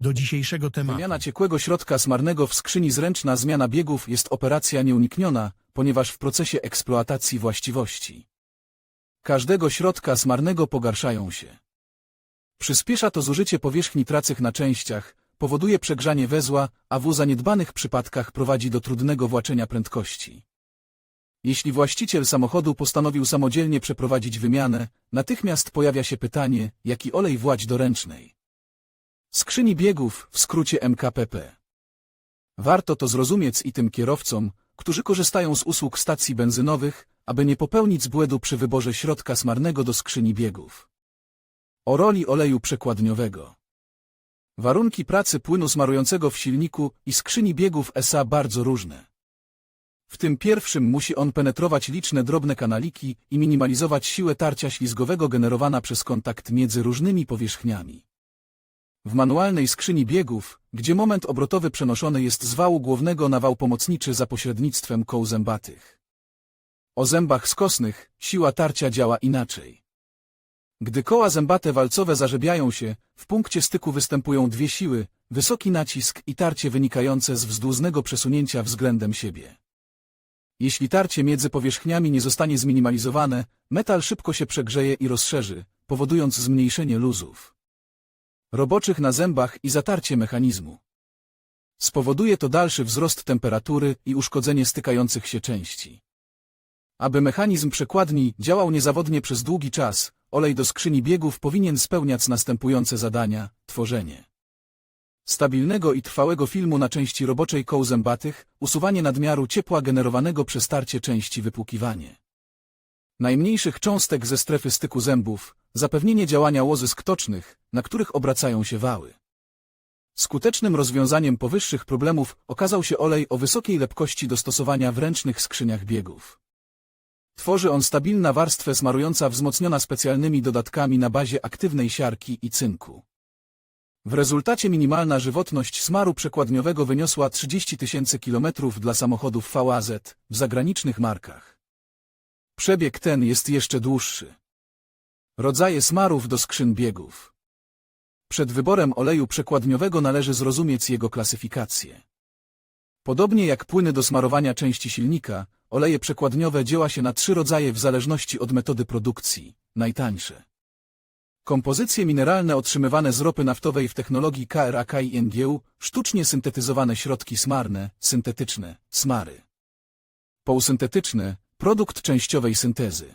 do dzisiejszego tematu. Wymiana ciekłego środka smarnego w skrzyni zręczna zmiana biegów jest operacja nieunikniona, ponieważ w procesie eksploatacji właściwości każdego środka smarnego pogarszają się. Przyspiesza to zużycie powierzchni tracych na częściach, powoduje przegrzanie wezła, a w zaniedbanych przypadkach prowadzi do trudnego właczenia prędkości. Jeśli właściciel samochodu postanowił samodzielnie przeprowadzić wymianę, natychmiast pojawia się pytanie, jaki olej władź do ręcznej. Skrzyni biegów, w skrócie MKPP. Warto to zrozumieć i tym kierowcom, którzy korzystają z usług stacji benzynowych, aby nie popełnić błędu przy wyborze środka smarnego do skrzyni biegów. O roli oleju przekładniowego. Warunki pracy płynu smarującego w silniku i skrzyni biegów SA bardzo różne. W tym pierwszym musi on penetrować liczne drobne kanaliki i minimalizować siłę tarcia ślizgowego generowana przez kontakt między różnymi powierzchniami. W manualnej skrzyni biegów, gdzie moment obrotowy przenoszony jest z wału głównego na wał pomocniczy za pośrednictwem koł zębatych. O zębach skosnych siła tarcia działa inaczej. Gdy koła zębate walcowe zarzebiają się, w punkcie styku występują dwie siły, wysoki nacisk i tarcie wynikające z wzdłużnego przesunięcia względem siebie. Jeśli tarcie między powierzchniami nie zostanie zminimalizowane, metal szybko się przegrzeje i rozszerzy, powodując zmniejszenie luzów roboczych na zębach i zatarcie mechanizmu. Spowoduje to dalszy wzrost temperatury i uszkodzenie stykających się części. Aby mechanizm przekładni działał niezawodnie przez długi czas, olej do skrzyni biegów powinien spełniać następujące zadania, tworzenie stabilnego i trwałego filmu na części roboczej koł zębatych, usuwanie nadmiaru ciepła generowanego przez tarcie części wypłukiwanie najmniejszych cząstek ze strefy styku zębów, zapewnienie działania łozysk tocznych, na których obracają się wały. Skutecznym rozwiązaniem powyższych problemów okazał się olej o wysokiej lepkości do stosowania w ręcznych skrzyniach biegów. Tworzy on stabilna warstwę smarująca wzmocniona specjalnymi dodatkami na bazie aktywnej siarki i cynku. W rezultacie minimalna żywotność smaru przekładniowego wyniosła 30 tysięcy kilometrów dla samochodów VAZ w zagranicznych markach. Przebieg ten jest jeszcze dłuższy. Rodzaje smarów do skrzyn biegów. Przed wyborem oleju przekładniowego należy zrozumieć jego klasyfikację. Podobnie jak płyny do smarowania części silnika, oleje przekładniowe działa się na trzy rodzaje w zależności od metody produkcji, najtańsze. Kompozycje mineralne otrzymywane z ropy naftowej w technologii KRAK i NGU, sztucznie syntetyzowane środki smarne, syntetyczne, smary. Półsyntetyczne, produkt częściowej syntezy.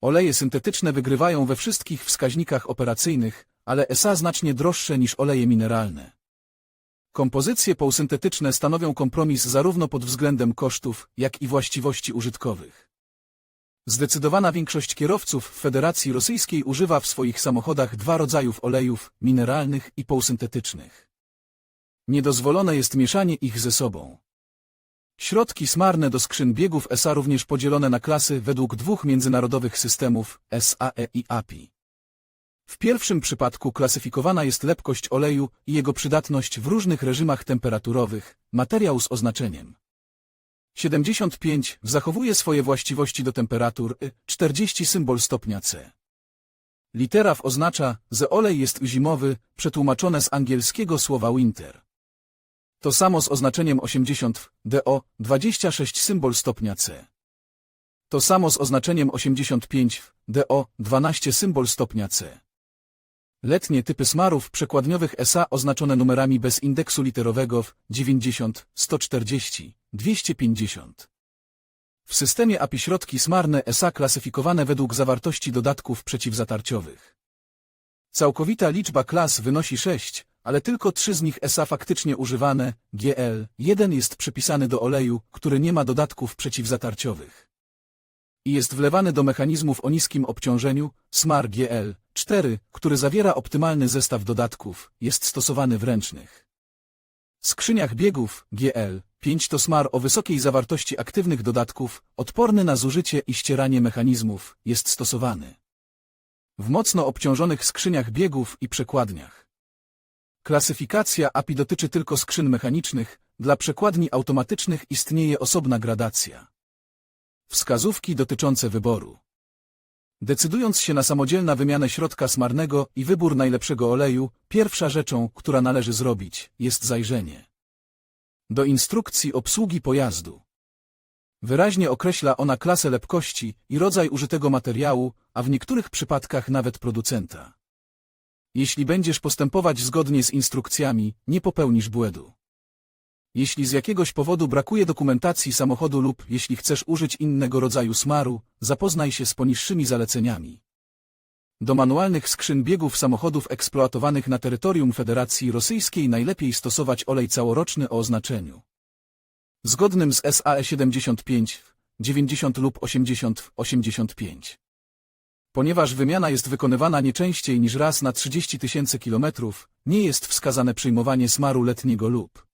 Oleje syntetyczne wygrywają we wszystkich wskaźnikach operacyjnych, ale SA znacznie droższe niż oleje mineralne. Kompozycje półsyntetyczne stanowią kompromis zarówno pod względem kosztów, jak i właściwości użytkowych. Zdecydowana większość kierowców w Federacji Rosyjskiej używa w swoich samochodach dwa rodzajów olejów, mineralnych i półsyntetycznych. Niedozwolone jest mieszanie ich ze sobą. Środki smarne do skrzyn biegów SA również podzielone na klasy według dwóch międzynarodowych systemów SAE i API. W pierwszym przypadku klasyfikowana jest lepkość oleju i jego przydatność w różnych reżimach temperaturowych, materiał z oznaczeniem 75 zachowuje swoje właściwości do temperatur y, 40 symbol stopnia C. Litera w oznacza, że olej jest zimowy, przetłumaczone z angielskiego słowa winter. To samo z oznaczeniem 80 DO 26 symbol stopnia C. To samo z oznaczeniem 85 DO 12 symbol stopnia C. Letnie typy smarów przekładniowych SA oznaczone numerami bez indeksu literowego w 90, 140, 250. W systemie API środki smarne SA klasyfikowane według zawartości dodatków przeciwzatarciowych. Całkowita liczba klas wynosi 6, ale tylko trzy z nich SA faktycznie używane, GL, jeden jest przypisany do oleju, który nie ma dodatków przeciwzatarciowych. I jest wlewany do mechanizmów o niskim obciążeniu, SMAR GL, 4, który zawiera optymalny zestaw dodatków, jest stosowany w ręcznych. Skrzyniach biegów GL 5 to smar o wysokiej zawartości aktywnych dodatków, odporny na zużycie i ścieranie mechanizmów, jest stosowany. W mocno obciążonych skrzyniach biegów i przekładniach. Klasyfikacja API dotyczy tylko skrzyn mechanicznych, dla przekładni automatycznych istnieje osobna gradacja. Wskazówki dotyczące wyboru. Decydując się na samodzielna wymianę środka smarnego i wybór najlepszego oleju, pierwsza rzeczą, która należy zrobić, jest zajrzenie do instrukcji obsługi pojazdu. Wyraźnie określa ona klasę lepkości i rodzaj użytego materiału, a w niektórych przypadkach nawet producenta. Jeśli będziesz postępować zgodnie z instrukcjami, nie popełnisz błędu. Jeśli z jakiegoś powodu brakuje dokumentacji samochodu lub jeśli chcesz użyć innego rodzaju smaru, zapoznaj się z poniższymi zaleceniami. Do manualnych skrzyn biegów samochodów eksploatowanych na terytorium Federacji Rosyjskiej najlepiej stosować olej całoroczny o oznaczeniu zgodnym z SAE 75, 90 lub 80, 85. Ponieważ wymiana jest wykonywana nie częściej niż raz na 30 tysięcy kilometrów, nie jest wskazane przyjmowanie smaru letniego lub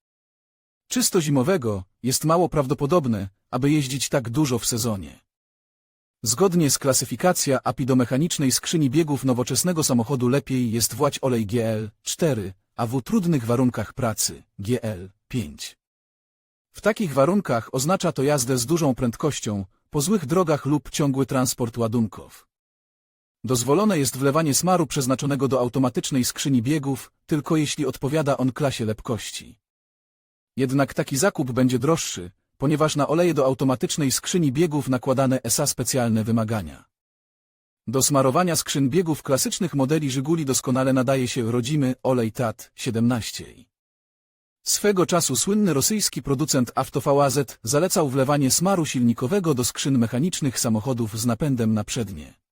czysto zimowego, jest mało prawdopodobne, aby jeździć tak dużo w sezonie. Zgodnie z klasyfikacja API do mechanicznej skrzyni biegów nowoczesnego samochodu lepiej jest włać olej GL 4, a w trudnych warunkach pracy GL 5. W takich warunkach oznacza to jazdę z dużą prędkością, po złych drogach lub ciągły transport ładunków. Dozwolone jest wlewanie smaru przeznaczonego do automatycznej skrzyni biegów, tylko jeśli odpowiada on klasie lepkości. Jednak taki zakup będzie droższy, ponieważ na oleje do automatycznej skrzyni biegów nakładane ESA specjalne wymagania. Do smarowania skrzyn biegów klasycznych modeli Żyguli doskonale nadaje się rodzimy olej TAT 17. Swego czasu słynny rosyjski producent AvtoVAZ zalecał wlewanie smaru silnikowego do skrzyn mechanicznych samochodów z napędem na przednie.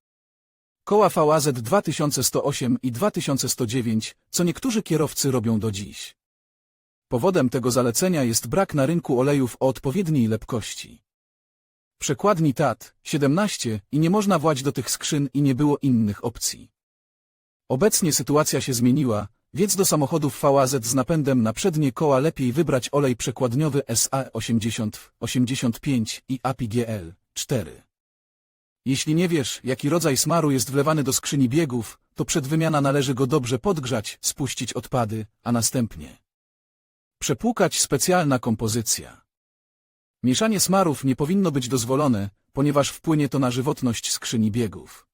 Koła VAZ 2108 i 2109, co niektórzy kierowcy robią do dziś. Powodem tego zalecenia jest brak na rynku olejów o odpowiedniej lepkości. Przekładni TAT 17 i nie można włać do tych skrzyn i nie było innych opcji. Obecnie sytuacja się zmieniła, więc do samochodów VAZ z napędem na przednie koła lepiej wybrać olej przekładniowy SA 80, 85 i API GL 4. Jeśli nie wiesz, jaki rodzaj smaru jest wlewany do skrzyni biegów, to przed wymiana należy go dobrze podgrzać, spuścić odpady, a następnie przepłukać specjalna kompozycja. Mieszanie smarów nie powinno być dozwolone, ponieważ wpłynie to na żywotność skrzyni biegów.